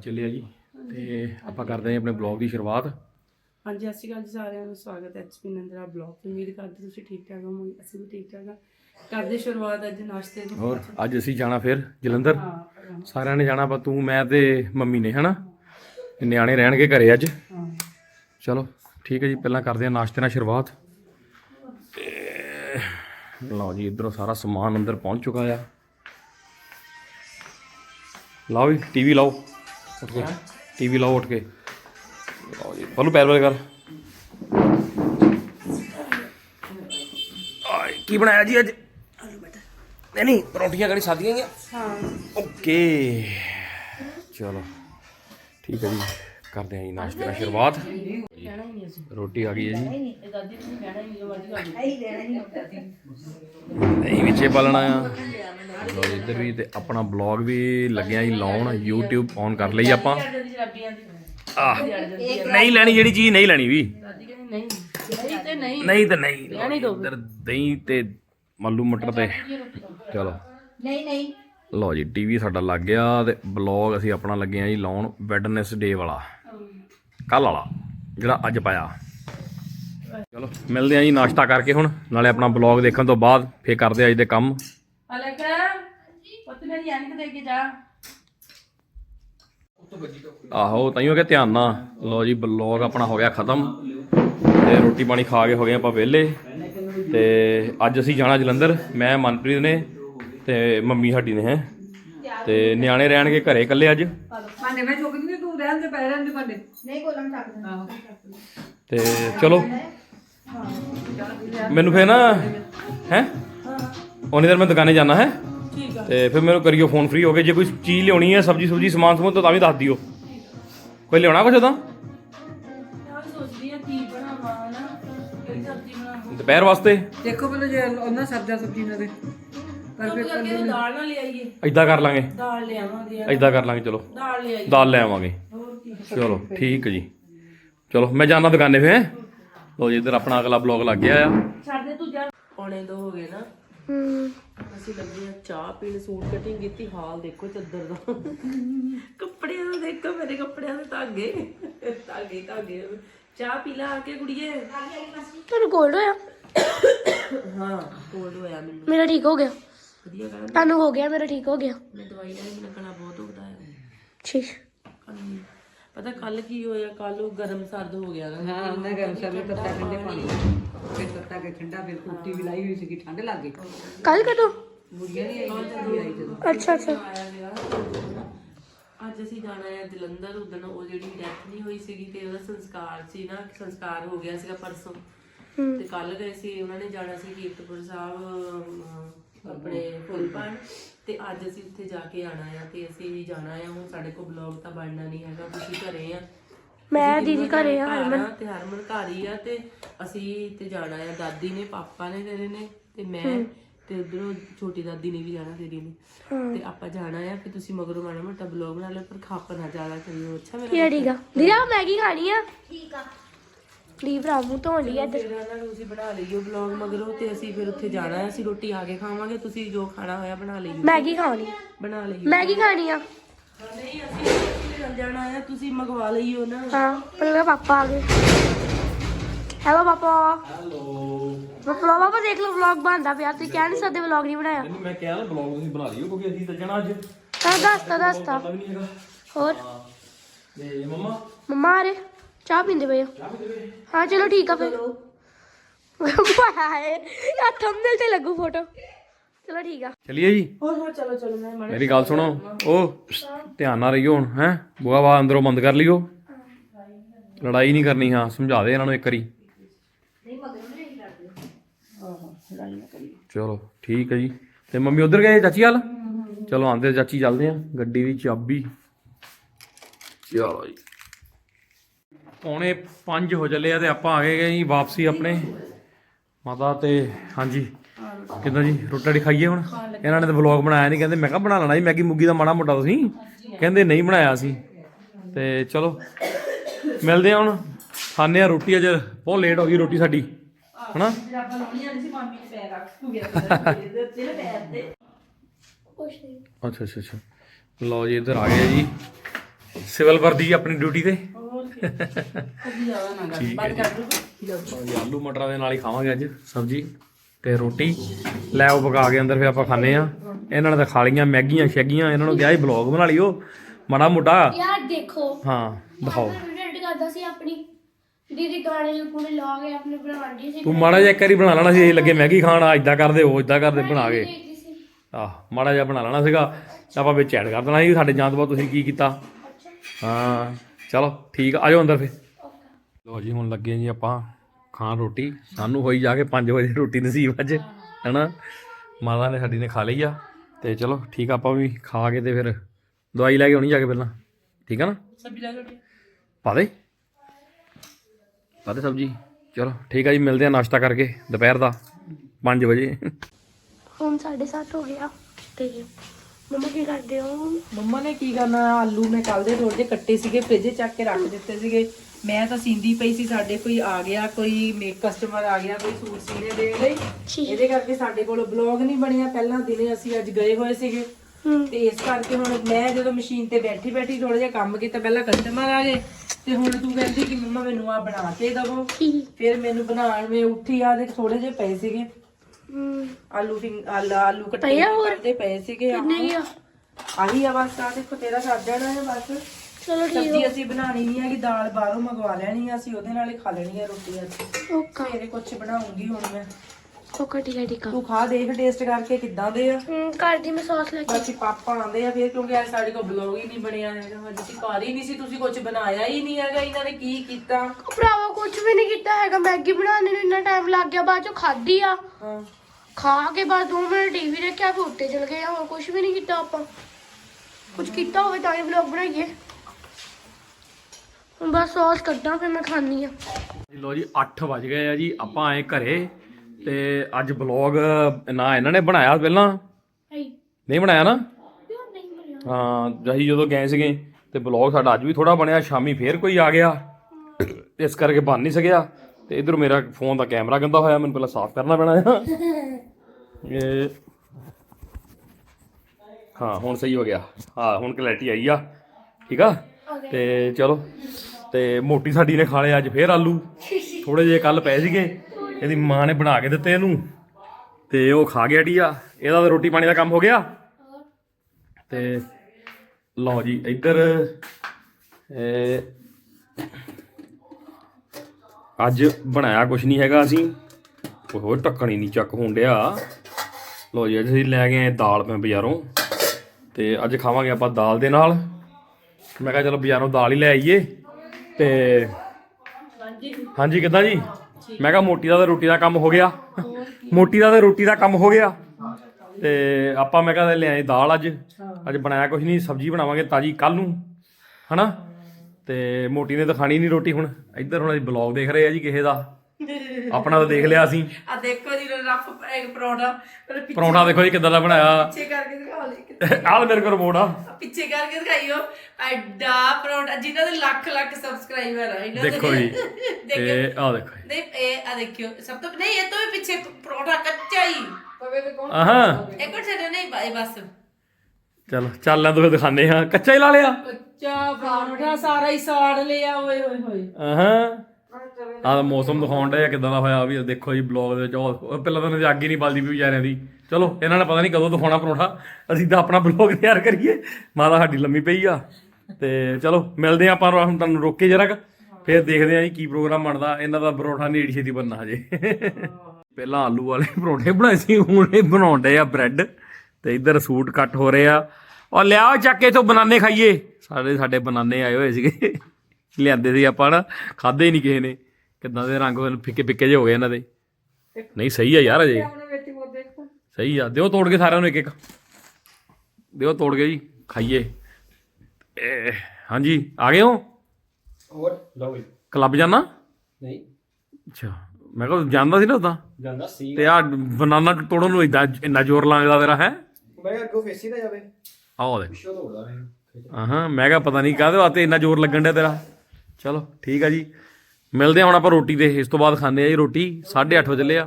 ਵੱਜ ਚੱਲਿਆ ਜੀ। ਤੇ ਆਪਾਂ ਕਰਦੇ ਹਾਂ ਆਪਣੇ ਬਲੌਗ ਦੀ ਸ਼ੁਰੂਆਤ। ਹਾਂਜੀ ਸਤਿ ਸ਼੍ਰੀ ਅਕਾਲ ਜੀ ਸਾਰਿਆਂ ਨੂੰ। ਸਵਾਗਤ ਹੈ ਐਚਪੀ ਨੰਦਰਾ ਬਲੌਗ ਤੇ। ਉਮੀਦ ਕਰਦੇ ਤੁਸੀਂ ਠੀਕ ਠਾਕ ਹੋਵੋਗੇ ਅਸੀਂ ਵੀ ਠੀਕ ਠਾਕ ਹਾਂ। ਕਰਦੇ ਸ਼ੁਰੂਆਤ ਅੱਜ ਨਾਸ਼ਤੇ ਦੀ। ਹੋਰ ਅੱਜ ਅਸੀਂ ਜਾਣਾ ਫਿਰ ਜਲੰਧਰ। ਸਾਰਿਆਂ ਨੇ ਜਾਣਾ ਪਰ ਤੂੰ ਮੈਂ ਤੇ ਮੰਮੀ ਨੇ ਹਨਾ? ਨਿਆਣੇ ਰਹਿਣਗੇ ਘਰੇ ਅੱਜ। ਚਲੋ ਠੀਕ ਹੈ ਜੀ ਪਹਿਲਾਂ ਕਰਦੇ ਹਾਂ ਨਾਸ਼ਤੇ ਨਾਲ ਸ਼ੁਰੂਆਤ। ਲਓ ਜੀ ਇਧਰੋਂ ਸਾਰਾ ਸਮਾਨ ਅੰਦਰ ਪਹੁੰਚ ਚੁੱਕਾ ਆ। ਲਾਓ ਜੀ ਟੀਵੀ ਲਾਓ। ਉੱਠ ਕੇ। ਟੀਵੀ ਲਾਓ ਉੱਠ ਕੇ। ਲਓ ਜੀ ਪੱਲੂ ਪੈਰ ਵਾਲੇ ਕਰ। ਆਏ ਕੀ ਬਣਾਇਆ ਜੀ ਅੱਜ? ਨਹੀਂ ਨਹੀਂ ਪਰੌਂਠੀਆਂ ਕਿਹੜੀ ਸਾਦੀਆਂ ਗਈਆਂ ਹਾਂ। ਓਕੇ। ਚਲੋ ਠੀਕ ਹੈ ਜੀ। ਕਰਦੇ ਹਾਂ ਜੀ ਨਾਸ਼ਤੇ ਨਾਲ ਸ਼ੁਰੂਆਤ। ਰੋਟੀ ਆ ਗਈ ਹੈ ਜੀ। ਇਹ ਦਾਦੀ ਤੁਸੀਂ ਕਹਿਣਾ ਹੀ ਨਹੀਂ ਮਰਜ਼ੀ ਕਰ ਨਹੀਂ ਵਿੱਚੇ ਪਾਲਣਾ ਆ। ਲੋ ਇੱਧਰ ਵੀ ਤੇ ਆਪਣਾ ਬਲੌਗ ਵੀ ਲੱਗਿਆ ਜੀ, ਲਾਉਣ, YouTube ਔਨ ਕਰ ਲਈ ਆਪਾਂ। ਆਹ, ਨਹੀਂ ਲੈਣੀ ਜਿਹੜੀ ਚੀਜ਼, ਨਹੀਂ ਲੈਣੀ ਵੀ। ਨਹੀਂ ਤੇ ਨਹੀਂ ਇੱਧਰ ਦਹੀਂ ਤੇ ਮੱਲੂ ਮਟਰ ਤੇ। ਚਲੋ। ਨਹੀਂ ਨਹੀਂ ਲਓ ਜੀ, ਟੀਵੀ ਸਾਡਾ ਲੱਗ ਗਿਆ ਤੇ ਬਲੌਗ ਅਸੀਂ ਆਪਣਾ ਲੱਗੇ ਆ ਜੀ ਲਾਉਣ ਵੈਡਨੈਸ ਡੇ ਵਾਲਾ। ਕੱਲ ਵਾਲਾ, ਜਿਹੜਾ ਅੱਜ ਪਾਇਆ। ਚਲੋ, ਮਿਲਦੇ ਆ ਜੀ, ਨਾਸ਼ਤਾ ਕਰਕੇ ਹੁਣ। ਨਾਲੇ ਆਪਣਾ ਬਲੌਗ ਦੇਖਣ ਤੋਂ ਬਾਅਦ ਫੇਰ ਕਰਦੇ ਆ ਅੱਜ ਦੇ ਕੰਮ। ਪੁੱਤ ਮੇਰੀ ਐਨਕ ਦੇ ਕੇ ਜਾ। ਆਹੋ ਤਾਈਓ ਕਿ ਧਿਆਨ ਨਾਲ। ਲਓ ਜੀ ਬਲੌਗ ਆਪਣਾ ਹੋ ਗਿਆ ਖਤਮ। ਤੇ ਰੋਟੀ ਪਾਣੀ ਖਾ ਕੇ ਹੋ ਗਏ ਆਪਾਂ ਵਿਹਲੇ। ਤੇ ਅੱਜ ਅਸੀਂ ਜਾਣਾ ਜਲੰਧਰ। ਮੈਂ ਮਨਪ੍ਰੀਤ ਨੇ ਤੇ ਮੰਮੀ ਸਾਡੀ ਨੇ ਹੈ। ਤੇ ਨਿਆਣੇ ਰਹਿਣਗੇ ਘਰੇ ਇਕੱਲੇ ਅੱਜ। ਭਾਂਡੇ ਮੈਂ ਚੁੱਕ ਦਿੰਦੀ ਤੂੰ ਰਹਿਣ ਦੇ ਪੈ ਰਹਿਣ ਦੇ ਭਾਂਡੇ। ਨਹੀਂ ਕੋਲਮ ਚੱਕ ਦਿੰਦਾ ਤੇ ਚਲੋ। ਮੈਨੂੰ ਫੇਰ ਨਾ ਹੈ। ਉਹਨੇ ਦੇਰ ਮੈਂ ਦੁਕਾਨੇ ਜਾਣਾ ਹੈ। ਤੇ ਫਿਰ ਮੈਨੂੰ ਕਰਿਓ ਫੋਨ ਫ੍ਰੀ ਹੋ ਕੇ ਜੇ ਕੋਈ ਚੀਜ਼ ਲਿਆਉਣੀ ਹੈ ਸਬਜੀ ਸੁਬਜੀ ਸਮਾਨ ਸਮੂਨ ਤਾਂ ਤਾਂ ਵੀ ਦੱਸ ਦਿਓ। ਕੋਈ ਲਿਆਉਣਾ ਕੁਛ ਤਾਂ ਮੈਂ ਸੋਚਦੀ ਆ ਕੀ ਬਣਾਵਾਂ ਨਾ ਕਿਹੜੀ ਸਬਜ਼ੀ ਬਣਾਵਾਂ? ਦੁਪਹਿਰ ਵਾਸਤੇ? ਦੇਖੋ ਪਹਿਲਾਂ ਜੇ ਉਹਨਾਂ ਸਬਜ਼ਾ ਸਬਜ਼ੀ ਨਾ ਦੇ ਦਾਲ ਨਾ ਲਿਆਈਏ ਐਦਾਂ ਕਰ ਲਾਂਗੇ। ਦਾਲ ਲਿਆਵਾਂਗੇ। ਐਦਾਂ ਕਰ ਲਾਂਗੇ ਚਲੋ। ਦਾਲ ਲਿਆਈਏ ਦਾਲ ਲੈ ਆਵਾਂਗੇ। ਚਲੋ ਠੀਕ ਹੈ ਜੀ। ਚਲੋ ਮੈਂ ਜਾਣਾ ਦੁਕਾਨੇ ਫੇ ਲੋ ਜੀ ਇੱਧਰ ਆਪਣਾ ਅਗਲਾ ਬਲੌਗ ਲੱਗ ਗਿਆ ਆ। ਛੱਡ ਦੇ ਤੂੰ ਜਾ। ਪੌਣੇ ਦੋ ਹੋ ਗਏ ਨਾ। ਅਸੀਂ ਲੱਗੇ ਆ ਚਾਹ ਪੀਣ ਸੂਟ ਕਟਿੰਗ ਕੀਤੀ ਹਾਲ ਦੇਖੋ ਚੱਦਰ ਦਾ। ਕੱਪੜਿਆਂ ਦਾ ਦੇਖੋ ਮੇਰੇ ਕੱਪੜਿਆਂ ਦੇ ਧਾਗੇ। ਧਾਗੇ ਧਾਗੇ। ਚਾਹ ਪੀ ਲਾ ਆ ਕੇ ਕੁੜੀਏ। ਤੁਹਾਨੂੰ ਕੋਲਡ ਹੋਇਆ? ਹਾਂ ਕੋਲਡ ਹੋਇਆ ਮੈਨੂੰ। ਮੇਰਾ ਠੀਕ ਹੋ ਗਿਆ। ਵਧੀਆ ਕਰ ਤੁਹਾਨੂੰ ਹੋ ਗਿਆ ਮੇਰਾ ਠੀਕ ਹੋ ਗਿਆ। ਮੈਂ ਦਵਾਈ ਨਾਲ ਹੀ ਗਲਾ ਬਹੁਤ ਦੁਖਦਾ ਹੈ ਠੀਕ ਕੱਲ੍ਹ- ਪਤਾ ਕੱਲ ਕੀ ਹੋਇਆ? ਕੱਲ ਉਹ ਗਰਮ ਸਰਦ ਹੋ ਗਿਆ ਨਾ ਹਾਂ ਉਹਨਾਂ ਗਰਮ ਸਰਦ ਤੱਤਾ ਠੰਡੇ ਪਾਣੀ। ਫਿਰ ਤੱਤਾ ਕੇ ਠੰਡਾ ਫਿਰ ਕੁੱਟੀ ਵੀ ਲਾਈ ਹੋਈ ਸੀਗੀ ਠੰਡ ਲੱਗ ਗਈ। ਕੱਲ ਕਦੋਂ? ਮੁੜੀਆਂ ਨਹੀਂ ਆਈ ਜਲਦੀ ਆਈ ਜਦੋਂ। ਅੱਛਾ ਅੱਛਾ। ਅੱਜ ਅਸੀਂ ਜਾਣਾ ਹੈ ਜਲੰਧਰ ਉਦਣ ਉਹ ਜਿਹੜੀ ਡੈਥ ਨਹੀਂ ਹੋਈ ਸੀਗੀ ਤੇ ਉਹਦਾ ਸੰਸਕਾਰ ਸੀ ਨਾ ਸੰਸਕਾਰ ਹੋ ਗਿਆ ਸੀਗਾ ਪਰਸੋਂ। ਤੇ ਕੱਲ ਗਏ ਸੀ ਉਹਨਾਂ ਨੇ ਜਾਣਾ ਸੀ ਕੀਰਤਪੁਰ ਸਾਹਿਬ ਆਪਣੇ ਫੁੱਲਪਾਣ ਤੇ ਅੱਜ ਅਸੀਂ ਉੱਥੇ ਜਾ ਕੇ ਆਣਾ ਆ ਤੇ ਅਸੀਂ ਵੀ ਜਾਣਾ ਆ। ਹੁਣ ਸਾਡੇ ਕੋਲ ਬਲੌਗ ਤਾਂ ਬਣਨਾ ਨਹੀਂ ਹੈਗਾ ਤੁਸੀਂ ਘਰੇ ਆ। ਮੈਂ ਦੀਦੀ ਘਰੇ ਆ ਆ ਤੇ ਹਰਮਨ ਘਰ ਹੀ ਆ ਤੇ ਅਸੀਂ ਤੇ ਜਾਣਾ ਆ। ਦਾਦੀ ਨੇ ਪਾਪਾ ਨੇ ਤੇਰੇ ਨੇ ਤੇ ਮੈਂ ਤੇ ਉਧਰੋਂ ਛੋਟੀ ਦਾਦੀ ਨੇ ਵੀ ਜਾਣਾ ਤੇਰੀ ਨੇ। ਤੇ ਆਪਾਂ ਜਾਣਾ ਆ ਫਿਰ ਤੁਸੀਂ ਮਗਰੋਂ ਮਾੜਾ ਮੋਟਾ ਬਲੌਗ ਬਣਾ ਲਿਓ ਪਰ ਖਾਪ ਨਾ ਜ਼ਿਆਦਾ ਕਰਿਓ। ਅੱਛਾ ਮੇਰਾ ਕੀ ਠੀਕ ਆ ਦੀਦੀ ਆ ਮੈਗੀ ਖਾਣੀ ਆ। ਠੀਕ ਆ। ਦੀ ਭਰਾ ਮੂੰਹ ਧੋਣ ਲਈ ਇੱਧਰ। ਫਿਰ ਨਾ ਤੁਸੀਂ ਬਣਾ ਲਈਓ ਬਲੌਗ ਮਗਰੋਂ ਤੇ ਅਸੀਂ ਫਿਰ ਉੱਥੇ ਜਾਣਾ ਆ। ਅਸੀਂ ਰੋਟੀ ਆ ਕੇ ਖਾਵਾਂਗੇ ਤੁਸੀਂ ਜੋ ਖਾਣਾ ਹੋਇਆ ਬਣਾ ਲਈਓ। ਮੈਗੀ ਖਾਣੀ। ਆ ਬਣਾ ਲਈਓ। ਮੈਗੀ ਖਾਣੀ ਆ। ਨਹੀਂ ਅਸੀਂ ਚੱਲ ਜਾਣਾ ਆ ਤੁਸੀਂ ਮੰਗਵਾ ਲਈਓ ਨਾ। ਹਾਂ ਪਹਿਲਾਂ ਪਾਪਾ ਆ ਗਏ। ਹੈਲੋ ਪਾਪਾ। ਹੈਲੋ ਪਾਪਾ ਪਾਪਾ ਦੇਖ ਲਓ ਵਲੌਗ ਬਣਦਾ ਪਿਆ। ਤੁਸੀਂ ਕਹਿ ਨਹੀਂ ਸਕਦੇ ਵਲੌਗ ਨਹੀਂ ਬਣਾਇਆ। ਨਹੀਂ ਮੈਂ ਕਿਹਾ ਨਾ ਬਲੌਗ ਤੁਸੀਂ ਬਣਾ ਲਿਓ ਕਿਉਂਕਿ ਅਸੀਂ ਤਾਂ ਜਾਣਾ ਅੱਜ। ਤਾਂ ਦੱਸਤਾ ਦੱਸਤਾ ਪਤਾ ਵੀ ਨਹੀਂ ਹੈਗਾ। ਹੋਰ? ਤੇ ਮੰਮਾ? ਮੰਮਾ ਆ ਰਹੇ। ਚਾਹ ਪੀਂਦੇ ਪਏ ਆ। ਹਾਂ ਚਲੋ ਠੀਕ ਆ ਫਿਰ। ਹਾਏ। ਯਾ ਥੰਬਨੇਲ ਤੇ ਲੱਗੂ ਫੋਟੋ ਚਲੋ ਠੀਕ ਆ। ਚਲਿਏ ਜੀ? ਹੋਰ ਹੋਰ ਚਲੋ ਚਲੋ ਮੈਂ ਮਾੜਾ ਮੇਰੀ ਗੱਲ ਸੁਣੋ। ਉਹ ਧਿਆਨ ਨਾਲ ਰਹੀਓ ਹੁਣ ਹੈ? ਬੁਆ ਬਾ ਅੰਦਰੋਂ ਬੰਦ ਕਰ ਲਿਓ। ਲੜਾਈ ਨਹੀਂ ਕਰਨੀ ਹਾਂ ਸਮਝਾ ਦੇ ਇਹਨਾਂ ਨੂੰ ਇੱਕ ਵਾਰੀ। ਚਲੋ ਠੀਕ ਹੈ ਜੀ। ਤੇ ਮੰਮੀ ਉਧਰ ਗਏ ਚਾਚੀ ਹਾਲ ਚਲੋ ਆਂਦੇ ਚਾਚੀ ਚੱਲਦੇ ਆ। ਗੱਡੀ ਦੀ ਚਾਬੀ। ਚਲੋ ਜੀ। ਪੌਣੇ 5 ਹੋ ਚੱਲੇ ਆ ਤੇ ਆਪਾਂ ਆ ਗਏ ਜੀ ਵਾਪਸੀ ਆਪਣੇ। ਮਾਤਾ ਤੇ ਹਾਂਜੀ। ਕਿਦਾਂ ਜੀ? ਰੋਟੀ ਰਾਟੀ ਖਾਈਏ ਹੁਣ? ਇਹਨਾਂ ਨੇ ਤਾਂ ਵਲੌਗ ਬਣਾਇਆ ਨਹੀਂ ਕਹਿੰਦੇ ਮੈਂ ਕਿਹਾ ਬਣਾ ਲੈਣਾ ਜੀ ਮੈਗੀ ਮੁੱਗੀ ਦਾ ਮਾੜਾ ਮੋਟਾ ਤੁਸੀਂ। ਕਹਿੰਦੇ ਨਹੀਂ ਬਣਾਇਆ ਸੀ। ਤੇ ਚਲੋ, ਮਿਲਦੇ ਆ ਹੁਣ। ਖਾਣੇ ਆ ਰੋਟੀ, ਅੱਜ ਬਹੁਤ ਲੇਟ ਹੋ ਗਈ ਰੋਟੀ ਸਾਡੀ। ਹਨਾ? ਕੁਛ ਨਹੀਂ ਅੱਛਾ ਅੱਛਾ ਅੱਛਾ। ਲਓ ਜੀ, ਇੱਧਰ ਆ ਗਏ ਜੀ। ਸਿਵਲ ਵਰਦੀ ਆਪਣੀ ਡਿਊਟੀ ਤੇ। ਆਲੂ ਮਟਰਾਂ ਦੇ ਨਾਲ ਹੀ ਖਾਵਾਂਗੇ ਅੱਜ ਸਬਜੀ ਤੇ ਰੋਟੀ। ਲੈ ਉਹ ਪਕਾ ਕੇ ਅੰਦਰ ਫਿਰ ਆਪਾਂ ਖਾਣੇ ਆ ਇਹਨਾਂ ਨੇ ਤਾਂ ਖਾ ਲਈਆਂ ਮੈਗੀਆਂ ਸ਼ੈਗੀਆਂ ਇਹਨਾਂ ਨੂੰ ਕਿਹਾ ਸੀ ਬਲੌਗ ਬਣਾ ਲਿਓ। ਮਾੜਾ ਮੋਟਾ। ਯਾਰ ਦੇਖੋ। ਹਾਂ ਦਿਖਾਓ। ਮੈਂ ਐਡਿਟ ਕਰਦਾ ਸੀ ਆਪਣੀ। ਦੀਦੀ ਗਾਣੇ ਜੋ ਪੂਰੇ ਲਾ ਕੇ ਆਪਣੇ ਬਣਾਉਂਦੀ ਸੀ। ਤੂੰ ਮਾੜਾ ਜਿਹਾ ਇੱਕ ਵਾਰੀ ਬਣਾ ਲੈਣਾ ਸੀ ਇਹ ਲੱਗੇ ਮੈਗੀ ਖਾਣ ਆ ਇਦਾਂ ਕਰਦੇ ਉਹ ਇਦਾਂ ਕਰਦੇ ਬਣਾ ਕੇ। ਦੇਖਦੀ ਸੀ। ਆਹ ਮਾੜਾ ਜਿਹਾ ਬਣਾ ਲੈਣਾ ਸੀਗਾ। ਆਪਾਂ ਵਿੱਚ ਐਡ ਕਰ ਦੇਣਾ ਸੀ ਸਾਡੇ ਜਾਣ ਤੋਂ ਬਾਅਦ ਤੁਸੀਂ ਕੀ ਕੀਤਾ? ਹਾਂ ਚਲੋ ਠੀਕ ਆ ਆਜੋ ਅੰਦਰ ਫੇ ਲੋ ਜੀ ਹੁਣ ਲੱਗੇ ਜੀ ਆਪਾਂ ਖਾਣ ਰੋਟੀ। ਸਾਨੂੰ ਹੋਈ ਜਾ ਕੇ 5 ਵਜੇ ਰੋਟੀ ਨਸੀਬ ਅੱਜ ਹੈਨਾ? ਮਾਤਾ ਨੇ ਸਾਡੀ ਨੇ ਖਾ ਲਈ ਆ। ਤੇ ਚਲੋ ਠੀਕ ਆ ਆਪਾਂ ਵੀ ਖਾ ਕੇ ਤੇ ਫਿਰ ਦਵਾਈ ਲੈ ਕੇ ਆਉਣੀ ਜਾ ਕੇ ਪਹਿਲਾਂ। ਠੀਕ ਆ ਨਾ? ਸਬਜ਼ੀ ਲੈ ਲਓ। ਪਾ ਦੇ। ਪਾ ਦੇ ਸਬਜੀ। ਚਲੋ ਠੀਕ ਆ ਜੀ ਮਿਲਦੇ ਆ ਨਾਸ਼ਤਾ ਕਰਕੇ ਦੁਪਹਿਰ ਦਾ 5 ਵਜੇ। ਹੁਣ 7:30 ਹੋ ਗਿਆ ਤੇ ਮੰਮਾ ਕੀ ਕਰਦੇ ਹੋ? ਮੰਮਾ ਨੇ ਕੀ ਕਰਨਾ ਆਲੂ ਮੈਂ ਕੱਲ ਦੇ ਥੋੜੇ ਜਿਹੇ ਕੱਟੇ ਸੀਗੇ ਫ੍ਰਿਜ 'ਚ ਚੱਕ ਕੇ ਰੱਖ ਦਿੱਤੇ ਸੀਗੇ। ਮੈਂ ਤਾਂ ਸੀਂਦੀ ਪਈ ਸੀ ਸਾਡੇ ਕੋਈ ਆ ਗਿਆ ਕੋਈ ਮੇਕ ਕਸਟਮਰ ਆ ਗਿਆ ਕੋਈ ਸੂਟ ਸੀਨੇ ਦੇ ਲਈ। ਇਹਦੇ ਕਰਕੇ ਸਾਡੇ ਕੋਲ ਬਲੌਗ ਨਹੀਂ ਬਣਿਆ ਪਹਿਲਾਂ ਦਿਨੇ ਅਸੀਂ ਅੱਜ ਗਏ ਹੋਏ ਸੀਗੇ। ਤੇ ਇਸ ਕਰਕੇ ਹੁਣ ਮੈਂ ਜਦੋਂ ਮਸ਼ੀਨ ਤੇ ਬੈਠੀ ਬੈਠੀ ਥੋੜਾ ਜਿਹਾ ਕੰਮ ਕੀਤਾ ਪਹਿਲਾਂ ਕਸਟਮਰ ਆ ਗਏ ਤੇ ਹੁਣ ਤੂੰ ਕਹਿੰਦੀ ਕਿ ਮੰਮਾ ਮੈਨੂੰ ਆ ਬਣਾ ਕੇ ਦਵੋ। ਫਿਰ ਮੈਨੂੰ ਬਣਾਉਣ ਮੈਂ ਉੱਠੀ ਆ ਦੇ ਥੋੜੇ ਜਿਹੇ ਪਏ ਸੀਗੇ। ਆਲੂ ਫਿੰਗ ਆਲ- ਕੱਟੇ ਪਏ ਸੀਗੇ ਆਹੋ। ਆ? ਬਸ ਆ ਦੇਖੋ ਤੇਰਾ ਜਾਣਾ ਹੈ ਬਸ? ਚਲੋ ਠੀਕ ਸਬਜ਼ੀ ਅਸੀਂ ਬਣਾਣੀ ਨਹੀਂ ਹੈਗੀ ਦਾਲ ਬਾਹਰੋਂ ਮੰਗਵਾ ਲੈਣੀ ਆ ਅਸੀਂ ਉਹਦੇ ਨਾਲ ਹੀ ਖਾ ਲੈਣੀ ਆ ਰੋਟੀ ਅੱਜ। ਓਕਾ ਸਵੇਰੇ ਕੁਝ ਬਣਾਉਂਗੀ ਹੁਣ ਮੈਂ। ਓਕਾ ਠੀਕ ਹੈ ਠੀਕ ਆ। ਤੂੰ ਖਾ ਦੇਖ ਟੇਸਟ ਕਰਕੇ ਕਿੱਦਾਂ ਦੇ ਆ। ਹੂੰ ਘਰ ਦੀ ਮੈਂ ਸੌਸ ਲੈ ਕੇ ਬਾਕੀ ਪਾਪਾ ਆਂਦੇ ਆ ਫਿਰ ਕਿਉਂਕਿ ਅੱਜ ਸਾਡੇ ਕੋਲ ਬਲੌਗ ਹੀ ਨਹੀਂ ਬਣਿਆ ਹੈਗਾ। ਅੱਜ ਅਸੀਂ ਘਰ ਹੀ ਨਹੀਂ ਸੀ ਤੁਸੀਂ ਕੁਝ ਬਣਾਇਆ ਹੀ ਨਹੀਂ ਹੈਗਾ ਇਹਨਾਂ ਨੇ ਕੀ ਕੀਤਾ? ਉਹ ਭਰਾਵਾ ਕੁਝ ਵੀ ਨਹੀਂ ਕੀਤਾ ਹੈਗਾ ਮੈਗੀ ਬਣਾਉਣੇ ਨੂੰ ਇੰਨਾ ਟਾਈਮ ਲੱਗ ਗਿਆ ਬਾਅਦ ਚੋਂ ਖਾਧੀ ਆ। ਹਾਂ। ਖਾ ਕੇ ਬਾਅਦ 2 ਮਿੰਟ ਟੀਵੀ ਦੇਖਿਆ ਫਿਰ ਉੱਤੇ ਚਲ ਗਏ ਹੋਰ ਕੁਝ ਵੀ ਨਹੀਂ ਕੀਤਾ ਆਪਾਂ। ਕੁਝ ਕੀਤਾ ਹੋਵੇ ਤਾਂ ਹੀ ਵਲੌਗ ਬਣਾਈਏ। ਹੁਣ ਬਸ ਸੌਸ ਕੱਢਾਂ ਫਿਰ ਮੈਂ ਖਾਣੀ ਆ ਲੋ ਜੀ 8 ਵਜ ਗਏ ਆ ਜੀ ਆਪਾਂ ਆਏ ਘਰੇ ਤੇ ਅੱਜ ਬਲੌਗ ਨਾ ਇਹਨਾਂ ਨੇ ਬਣਾਇਆ ਪਹਿਲਾਂ? ਨਹੀਂ। ਬਣਾਇਆ ਨਾ? ਹਾਂ ਜਹੀ ਜਦੋਂ ਗਏ ਸੀਗੇ ਤੇ ਬਲੌਗ ਸਾਡਾ ਅੱਜ ਵੀ ਥੋੜਾ ਬਣਿਆ ਸ਼ਾਮੀ ਫੇਰ ਕੋਈ ਆ ਗਿਆ। ਇਸ ਕਰਕੇ ਬਣ ਨਹੀਂ ਸਕਿਆ। ਤੇ ਇਧਰ ਮੇਰਾ ਫੋਨ ਦਾ ਕੈਮਰਾ ਗੰਦਾ ਹੋਇਆ ਮੈਨੂੰ ਪਹਿਲਾਂ ਸਾਫ਼ ਕਰਨਾ ਪੈਣਾ ਆ। ਇਹ ਹਾਂ ਹੁਣ ਸਹੀ ਹੋ ਗਿਆ। ਹਾਂ ਹੁਣ ਕਲੈਰਿਟੀ ਆਈ ਆ। ਠੀਕ ਆ? ਤੇ ਚਲੋ। ਤੇ ਮੋਟੀ ਸਾਡੀ ਨੇ ਖਾ ਲਿਆ ਅੱਜ ਫੇਰ ਆਲੂ। ਥੋੜੇ ਜਿਹੇ ਕੱਲ ਪਏ ਸੀਗੇ। ਇਹਦੀ ਮਾਂ ਨੇ ਬਣਾ ਕੇ ਦਿੱਤੇ ਇਹਨੂੰ। ਤੇ ਉਹ ਖਾ ਗਿਆ ਟੀਆ ਇਹਦਾ ਤਾਂ ਰੋਟੀ ਪਾਣੀ ਦਾ ਕੰਮ ਹੋ ਗਿਆ। ਤੇ ਲਓ ਜੀ, ਇੱਧਰ ਅੱਜ ਬਣਾਇਆ ਕੁਝ ਨਹੀਂ ਹੈਗਾ ਅਸੀਂ। ਕੋਈ ਹੋਰ ਢੱਕਣ ਹੀ ਨਹੀਂ ਚੱਕ ਹੋਣ ਡਿਆ। ਲਓ ਜੀ, ਅੱਜ ਅਸੀਂ ਲੈ ਗਏ ਆਏ ਦਾਲ ਮੈਂ ਬਾਜ਼ਾਰੋਂ। ਤੇ ਅੱਜ ਖਾਵਾਂਗੇ ਆਪਾਂ ਦਾਲ ਦੇ ਨਾਲ। ਮੈਂ ਕਿਹਾ ਚਲੋ ਬਾਜ਼ਾਰੋਂ ਦਾਲ ਹੀ ਲੈ ਆਈਏ। ਤੇ ਹਾਂਜੀ, ਕਿੱਦਾਂ ਜੀ? ਮੈਂ ਕਿਹਾ ਮੋਟੀ ਦਾ ਤਾਂ ਰੋਟੀ ਦਾ ਕੰਮ ਹੋ ਗਿਆ। ਮੋਟੀ ਦਾ ਤਾਂ ਰੋਟੀ ਦਾ ਕੰਮ ਹੋ ਗਿਆ। ਤੇ ਆਪਾਂ ਮੈਂ ਕਿਹਾ ਲਿਆਏ ਦਾਲ ਅੱਜ। ਅੱਜ ਬਣਾਇਆ ਕੁਝ ਨਹੀਂ, ਸਬਜ਼ੀ ਬਣਾਵਾਂਗੇ ਤਾਜੀ ਕੱਲ ਨੂੰ, ਹਨਾ? ਤੇ ਮੋਟੀ ਨੇ ਤਾਂ ਖਾਣੀ ਨਹੀਂ ਰੋਟੀ ਹੁਣ। ਇੱਧਰ ਹੁਣ ਅਸੀਂ ਬਲੌਗ ਦੇਖ ਰਹੇ ਆ ਜੀ ਕਿਸੇ ਦਾ। ਆਪਣਾ ਤਾਂ ਦੇਖ ਲਿਆ ਅਸੀਂ। ਆ ਦੇਖੋ ਜੀ ਰਫ ਇੱਕ ਪਰੌਂਠਾ। ਪਰ ਪਿੱਛੇ ਪਰੌਂਠਾ ਦੇਖੋ ਜੀ ਕਿੱਦਾਂ ਦਾ ਬਣਾਇਆ। ਕਰਕੇ ਦਿਖਾ ਲਈ ਆਹ ਮੇਰੇ ਕੋਲ ਰਿਮੋਟ ਆ। ਪਿੱਛੇ ਕਰਕੇ ਦਿਖਾਈਓ। ਐਡਾ ਪਰੌਂਠਾ ਜਿਨ੍ਹਾਂ ਦੇ ਲੱਖ ਲੱਖ ਸਬਸਕ੍ਰਾਈਬਰ ਆ ਇਹਨਾਂ ਦੇ। ਦੇਖੋ ਜੀ। ਦੇਖਿਓ। ਤੇ ਆਹ ਦੇਖੋ ਜੀ। ਨਹੀਂ ਇਹ ਆ ਦੇਖਿਓ ਸਭ ਤੋਂ ਨਹੀਂ ਇਹ ਤੋਂ ਵੀ ਪਿੱਛੇ ਪਰੌਂਠਾ ਕੱਚਾ ਹੀ। ਆਹਾਂ। ਇੱਕ ਵਾਰ ਛੱਡੋ ਨਹੀਂ ਬਾਈ ਬਸ। ਚਲੋ ਚੱਲ ਲੈ ਤੂੰ ਦਿਖਾਣੇ ਆ ਕੱਚਾ ਹੀ ਲਾ ਲਿਆ। ਕੱਚਾ ਪਰੌਂਠਾ ਸਾਰਾ ਹੀ ਸਾੜ ਲਿਆ ਓਏ ਹੋਏ ਹੋਏ ਆਹਾਂ। ਆਹ ਮੌਸਮ ਦਿਖਾਉਣ ਡਿਆ ਕਿਦਾਂ ਦਾ ਹੋਇਆ, ਵੀ ਦੇਖੋ ਜੀ ਬਲੌਗ ਦੇ ਵਿੱਚ, ਉਹ ਪਹਿਲਾਂ ਤਾਂ ਇਹਨਾਂ ਨਹੀਂ ਬਲਦੀ ਵੀ ਵਿਚਾਰਿਆਂ ਦੀ। ਚਲੋ, ਇਹਨਾਂ ਨੇ ਪਤਾ ਨਹੀਂ ਕਦੋਂ ਦਿਖਾਉਣਾ ਪਰੌਂਠਾ, ਅਸੀਂ ਤਾਂ ਆਪਣਾ ਬਲੌਗ ਤਿਆਰ ਕਰੀਏ। ਮਾਤਾ ਸਾਡੀ ਲੰਮੀ ਪਈ ਆ। ਤੇ ਚਲੋ, ਮਿਲਦੇ ਆ ਆਪਾਂ ਹੁਣ ਤੁਹਾਨੂੰ ਰੋਕ ਜਰਾ ਫਿਰ ਦੇਖਦੇ ਆ ਜੀ ਕੀ ਪ੍ਰੋਗਰਾਮ ਬਣਦਾ। ਇਹਨਾਂ ਦਾ ਪਰੌਂਠਾ ਨਹੀਂ ਏਡੀ ਛੇਤੀ ਬਣਨਾ ਹਜੇ। ਪਹਿਲਾਂ ਆਲੂ ਵਾਲੇ ਪਰੌਂਠੇ ਬਣਾਏ ਸੀ, ਹੁਣ ਇਹ ਬਣਾਉਣ ਡਏ ਆ ਬ੍ਰੈਡ ਤੇ ਇੱਧਰ ਸੂਟ ਕੱਟ ਹੋ ਰਹੇ ਆ। ਔਰ ਲਿਆਓ ਚੱਕ ਕੇ ਤੋਂ ਬਨਾਨੇ ਖਾਈਏ। ਸਾਡੇ ਸਾਡੇ ਬਨਾਨੇ ਆਏ ਹੋਏ ਸੀਗੇ। ਲਿਆਂਦੇ ਸੀ ਆਪਾਂ ਨਾ ਖਾਦੇ ਹੀ ਨਹੀਂ ਕਿਸੇ ਨੇ। ਕਿਦਾਂ ਦੇ ਰੰਗ ਫਿੱਕੇ ਫਿੱਕੇ ਜਿਹੇ ਹੋ ਗਏ ਇਹਨਾਂ ਦੇ। ਨਹੀਂ ਸਹੀ ਆ ਯਾਰ ਅਜੇ। ਸਹੀ ਆ ਦਿਓ ਤੋੜ ਕੇ ਸਾਰਿਆਂ ਨੂੰ ਇੱਕ ਇੱਕ ਦਿਓ ਤੋੜ ਕੇ ਜੀ ਖਾਈਏ। ਇਹ, ਹਾਂਜੀ ਆ ਗਏ ਹੋ? ਹੋਰ ਲਓ ਜੀ। ਕਲੱਬ ਜਾਣਾ? ਨਹੀਂ। ਅੱਛਾ ਮੈਂ ਕਿਹਾ ਜਾਂਦਾ ਸੀ ਨਾ ਉਦਾਂ। ਜਾਂਦਾ ਸੀ। ਤੇ ਆ ਬਨਾਨਾ ਤੋੜਨ ਨੂੰ ਇਦਾਂ ਇੰਨਾ ਜ਼ੋਰ ਲਾਉਂਦਾ ਤੇਰਾ ਹੈ? ਮੈਂ ਕਿਹਾ ਅੱਗੋਂ ਫੇਸੀ ਨਾ ਜਾਵੇ। ਆਹ ਦੇਖ। ਪਿੱਛੋਂ ਦੌੜਦਾ ਮੈਂ। ਹਾਂ ਮੈਂ ਕਿਹਾ ਪਤਾ ਨਹੀਂ ਕਾਹਦੇ ਵਾਸਤੇ ਇੰਨਾ ਜ਼ੋਰ ਲੱਗਣ ਡਿਆ ਤੇਰਾ। ਚਲੋ ਠੀਕ ਆ ਜੀ। ਮਿਲਦੇ ਆ ਹੁਣ ਆਪਾਂ ਰੋਟੀ ਤੇ ਇਸ ਤੋਂ ਬਾਅਦ ਖਾਂਦੇ ਆ ਜੀ ਰੋਟੀ 8:30 ਵਜੇ ਚੱਲੇ ਆ।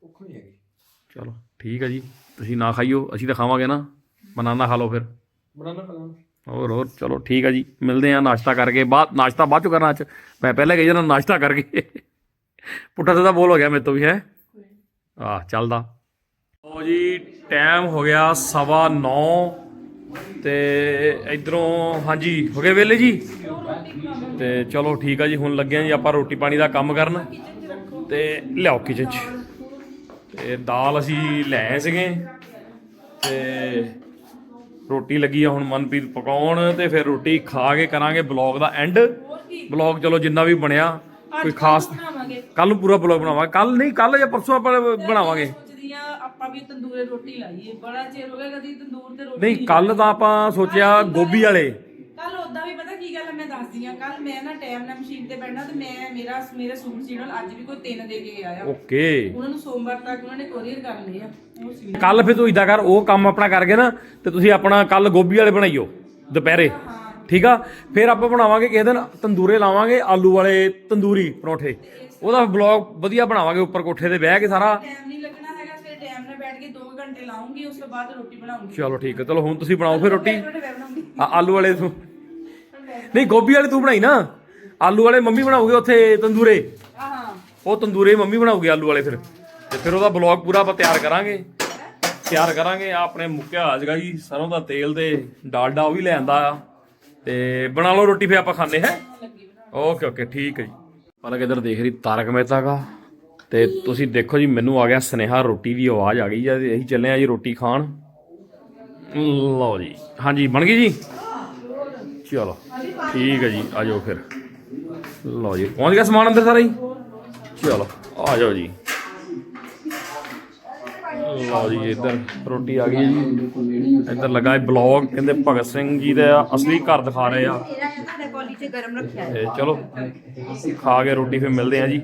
ਭੁੱਖ ਨਹੀਂ ਹੈਗੀ ਚਲੋ ਠੀਕ ਆ ਜੀ। ਤੁਸੀਂ ਨਾ ਖਾਈਓ ਅਸੀਂ ਤਾਂ ਖਾਵਾਂਗੇ ਨਾ। ਬਨਾਨਾ ਖਾ ਲਓ ਫਿਰ। ਬਣਾਣਾ ਖਾਣਾ ਹੋਰ ਹੋਰ ਚਲੋ ਠੀਕ ਆ ਜੀ। ਮਿਲਦੇ ਆ ਨਾਸ਼ਤਾ ਕਰਕੇ ਬਾਅਦ ਨਾਸ਼ਤਾ ਬਾਅਦ ਚ ਕਰਨਾ ਅੱਜ। ਮੈਂ ਪਹਿਲਾਂ ਕਹੀ ਜਾਣਾ ਨਾਸ਼ਤਾ ਕਰਕੇ। ਪੁੱਠਾ ਸਿੱਧਾ ਬੋਲ ਹੋ ਗਿਆ ਮੇਰੇ ਤੋਂ ਵੀ ਹੈ? ਆਹ ਚੱਲਦਾ। ਉਹ ਜੀ ਟਾਈਮ ਹੋ ਗਿਆ ਸਵਾ 9 ਤੇ ਇਧਰੋਂ ਹਾਂਜੀ ਹੋ ਗਏ ਵੇਲੇ ਜੀ? ਤੇ ਚਲੋ ਠੀਕ ਆ ਜੀ ਹੁਣ ਲੱਗੇ ਆ ਜੀ ਆਪਾਂ ਰੋਟੀ ਪਾਣੀ ਦਾ ਕੰਮ ਕਰਨ। ਤੇ ਲਿਆਓ ਕਿਚਨ ਚ। ਤੇ ਦਾਲ ਅਸੀਂ ਲੈ ਸੀਗੇ। ਤੇ ਰੋਟੀ ਲੱਗੀ ਆ ਹੁਣ ਮਨਪ੍ਰੀਤ ਪਕਾਉਣ ਤੇ ਫਿਰ ਰੋਟੀ ਖਾ ਕੇ ਕਰਾਂਗੇ ਬਲੌਗ ਦਾ ਐਂਡ ਬਲੌਗ ਚਲੋ ਜਿੰਨਾ ਵੀ ਬਣਿਆ ਕੋਈ ਖਾਸ ਕੱਲ ਨੂੰ ਪੂਰਾ ਬਲੌਗ ਬਣਾਵਾਂਗੇ। ਕੱਲ ਨਹੀਂ ਕੱਲ ਜਾਂ ਪਰਸੋਂ ਆਪਾਂ ਬਣਾਵਾਂਗੇ। ਆਪਾਂ ਵੀ ਤੰਦੂਰੇ ਰੋਟੀ ਲਾਈਏ ਬੜਾ ਚਿਰ ਹੋ ਗਿਆ ਕਦੀ ਤੰਦੂਰ ਤੇ ਰੋਟੀ ਨਹੀਂ ਕੱਲ ਤਾਂ ਆਪਾਂ ਸੋਚਿਆ ਗੋਭੀ ਵਾਲੇ। ਕੱਲ ਉਦਾਂ ਵੀ ਪਤਾ ਕੀ ਗੱਲ ਆ, ਮੈਂ ਦੱਸਦੀ ਆ ਕੱਲ ਮੈਂ ਨਾ ਟਾਈਮ ਨਾਲ ਮਸ਼ੀਨ ਤੇ ਬੈਠਣਾ ਤੇ ਮੈਂ ਮੇਰਾ ਮੇਰੇ ਸੂਟ ਸੀਣਾ ਅੱਜ ਵੀ ਕੋਈ ਤਿੰਨ ਦੇ ਕੇ ਆਇਆ। ਓਕੇ। ਉਹਨਾਂ ਨੂੰ ਸੋਮਵਾਰ ਤੱਕ ਉਹਨਾਂ ਨੇ ਕੋਰੀਅਰ ਕਰਨੇ ਆ। ਉਹ ਸੀ ਕੱਲ ਫਿਰ ਤੂੰ ਇਦਾਂ ਕਰ ਉਹ ਕੰਮ ਆਪਣਾ ਕਰਕੇ ਨਾ ਤੇ ਤੁਸੀਂ ਆਪਣਾ ਕੱਲ ਗੋਭੀ ਵਾਲੇ ਬਣਾਈਓ ਦੁਪਹਿਰੇ। ਠੀਕ ਆ? ਫਿਰ ਆਪਾਂ ਬਣਾਵਾਂਗੇ ਕਿਸੇ ਦਿਨ ਤੰਦੂਰੇ ਲਾਵਾਂਗੇ ਆਲੂ ਵਾਲੇ ਤੰਦੂਰੀ ਪਰੌਂਠੇ। ਉਹਦਾ ਬਲੌਗ ਵਧੀਆ ਬਣਾਵਾਂਗੇ ਉੱਪਰ ਕੋਠੇ ਤੇ ਬਹਿ ਕੇ ਸਾਰਾ। ਟਾਈਮ ਨਹੀਂ ਲੱਗਣਾ ਹੈਗਾ ਫਿਰ ਟਾਈਮ ਨਾਲ ਬੈਠ ਕੇ 2 ਘੰਟੇ ਲਾਉਂਗੀ ਉਸ ਤੋਂ ਬਾਅਦ ਰੋਟੀ ਬਣਾਉਂਗੀ। ਚਲੋ ਠੀਕ ਹੈ ਚਲੋ ਹੁਣ ਤੁਸੀਂ ਬਣਾਓ ਫਿਰ ਰੋਟੀ। ਆ ਆਲੂ ਵਾਲੇ ਤੂੰ। ਨਹੀਂ ਗੋਭੀ ਵਾਲੇ ਤੂੰ ਬਣਾਈ ਨਾ। ਆਲੂ ਵਾਲੇ ਮੰਮੀ ਬਣਾਉਗੇ ਉੱਥੇ ਤੰਦੂਰੇ। ਹਾਂ ਉਹ ਤੰਦੂਰੇ ਮੰਮੀ ਬਣਾਉਗੀ ਆਲੂ ਵਾਲੇ ਫਿਰ। ਤੇ ਫਿਰ ਉਹਦਾ ਬਲੌਗ ਪੂਰਾ ਆਪਾਂ ਤਿਆਰ ਕਰਾਂਗੇ। ਤਿਆਰ ਕਰਾਂਗੇ ਆਪਣੇ ਮੁੱਕਿਆ ਆ ਸੀਗਾ ਜੀ ਸਰੋਂ ਦਾ ਤੇਲ ਤੇ ਡਾਲਡਾ ਉਹ ਵੀ ਲੈ ਆਂਦਾ। ਆ ਤੇ ਬਣਾ ਲਓ ਰੋਟੀ ਫੇ ਆਪਾਂ ਖਾਂਦੇ ਹੈ? ਓਕੇ ਓਕੇ ਠੀਕ ਹੈ ਜੀ। ਪਲਕ ਇਧਰ ਦੇਖ ਰਹੀ ਤਾਰਕ ਮਹਿਤਾ ਦਾ। ਤੇ ਤੁਸੀਂ ਦੇਖੋ ਜੀ ਮੈਨੂੰ ਆ ਗਿਆ ਸਨੇਹਾ ਰੋਟੀ ਦੀ ਆਵਾਜ਼ ਆ ਗਈ ਤੇ ਅਸੀਂ ਚੱਲੇ ਆ ਜੀ ਰੋਟੀ ਖਾਣ। ਲਓ ਜੀ। ਹਾਂਜੀ ਬਣ ਗਈ ਜੀ? ਚਲੋ ਠੀਕ ਹੈ ਜੀ ਆ ਜਾਓ ਫਿਰ। ਲਓ ਜੀ ਪਹੁੰਚ ਗਿਆ ਸਮਾਨ ਅੰਦਰ ਸਾਰਾ ਜੀ? ਚਲੋ ਆ ਜਾਓ ਜੀ। ਲਓ ਜੀ ਇੱਧਰ ਰੋਟੀ ਆ ਗਈ ਜੀ। ਇੱਧਰ ਲੱਗਾ ਹੈ ਬਲੌਗ ਕਹਿੰਦੇ ਭਗਤ ਸਿੰਘ ਜੀ ਦਾ ਅਸਲੀ ਘਰ ਦਿਖਾ ਰਹੇ ਆ। ਚਲੋ ਖਾ ਕੇ ਰੋਟੀ ਫਿਰ ਮਿਲਦੇ ਆ ਜੀ।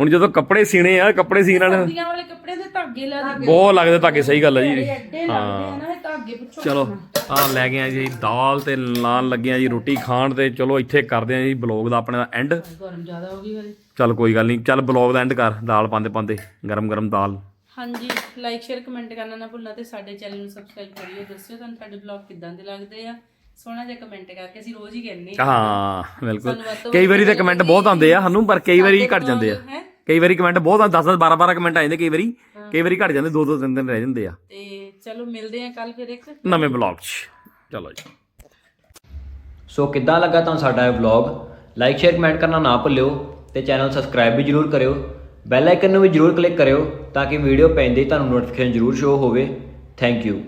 ਹੁਣ ਜਦੋਂ ਕੱਪੜੇ ਸੀਣੇ ਆ ਕੱਪੜੇ ਸੀਣ ਵਾਲੇ ਕੱਪੜੇ ਦੇ ਧਾਗੇ ਲਾ ਦੇ ਬਹੁਤ ਲੱਗਦੇ ਧਾਗੇ ਸਹੀ ਗੱਲ ਹੈ ਜੀ। ਐਡੇ ਲੱਗਦੇ ਆ ਨਾ ਇਹ ਧਾਗੇ ਪੁੱਛੋ। ਚਲੋ ਆ ਲੈ ਗਏ ਆ ਜੀ ਦਾਲ ਤੇ ਲਾਣ ਲੱਗੇ ਆ ਜੀ ਰੋਟੀ ਖਾਣ ਤੇ। ਚਲੋ ਇੱਥੇ ਕਰਦੇ ਆ ਜੀ ਬਲੌਗ ਦਾ ਆਪਣੇ ਦਾ ਐਂਡ ਗਰਮ ਜ਼ਿਆਦਾ ਹੋ ਗਈ ਵਾਲੇ ਚੱਲ ਕੋਈ ਗੱਲ ਨਹੀਂ ਚੱਲ ਬਲੌਗ ਦਾ ਐਂਡ ਕਰ ਦਾਲ ਪਾਉਂਦੇ ਪਾਉਂਦੇ ਗਰਮ ਗਰਮ ਦਾਲ। ਹਾਂਜੀ ਲਾਈਕ ਸ਼ੇਅਰ ਕਮੈਂਟ ਕਰਨਾ ਨਾ ਭੁੱਲਣਾ ਤੇ ਸਾਡੇ ਚੈਨਲ ਨੂੰ ਸਬਸਕ੍ਰਾਈਬ ਕਰਿਓ। ਦੱਸਿਓ ਤੁਹਾਨੂੰ ਸਾਡੇ ਬਲੌਗ ਕਿੱਦਾਂ ਦੇ ਲੱਗਦੇ ਆ। ਸੋਹਣਾ ਜਿਹਾ ਕਮੈਂਟ ਕਰਕੇ ਅਸੀਂ ਰੋਜ਼ ਹੀ ਕਹਿੰਦੇ ਆ ਹਾਂ ਬਿਲਕੁਲ। ਸਾਨੂੰ ਵੱਧ ਤੋਂ ਕਈ ਵਾਰੀ ਤਾਂ ਕਮੈਂਟ ਬਹੁਤ ਆਉਂਦੇ ਆ ਸਾਨੂੰ ਪਰ ਕਈ ਵਾਰੀ ਘਟ ਜਾਂਦੇ ਆ। ਹੈਂ? ਕਈ ਵਾਰੀ ਕਮੈਂਟ ਬਹੁਤ ਆ 10 10 12 12 ਕਮੈਂਟ ਆ ਜਾਂਦੇ ਕਈ ਵਾਰੀ। ਕਈ ਵਾਰੀ ਘਟ ਜਾਂਦੇ ਦੋ ਦੋ ਤਿੰਨ ਦਿਨ ਰਹਿ ਜਾਂਦੇ ਆ। ਤੇ ਚਲੋ ਮਿਲਦੇ ਆ ਕੱਲ ਫਿਰ ਇੱਕ। ਨਵੇਂ ਬਲੌਗ 'ਚ। ਚਲੋ ਜੀ। ਸੋ ਕਿੱਦਾਂ ਲੱਗਾ ਤੁਹਾਨੂੰ ਸਾਡਾ ਇਹ ਵਲੌਗ ਲਾਈਕ ਸ਼ੇਅਰ ਕਮੈਂਟ ਕਰਨਾ ਨਾ ਭੁੱਲਿਓ ਤੇ ਚੈਨਲ ਸਬਸਕ੍ਰਾਈਬ ਵੀ ਜਰੂਰ ਕਰਿਓ। ਬੈਲ ਆਈਕਨ ਨੂੰ ਵੀ ਜਰੂਰ ਕਲਿੱਕ ਕਰਿਓ ਤਾਂ ਕਿ ਵੀਡੀਓ ਪੈਂਦੇ ਹੀ ਤੁਹਾਨੂੰ ਨੋਟੀਫਿਕੇਸ਼ਨ ਜਰੂਰ ਸ਼ੋ ਹੋਵੇ। Thank you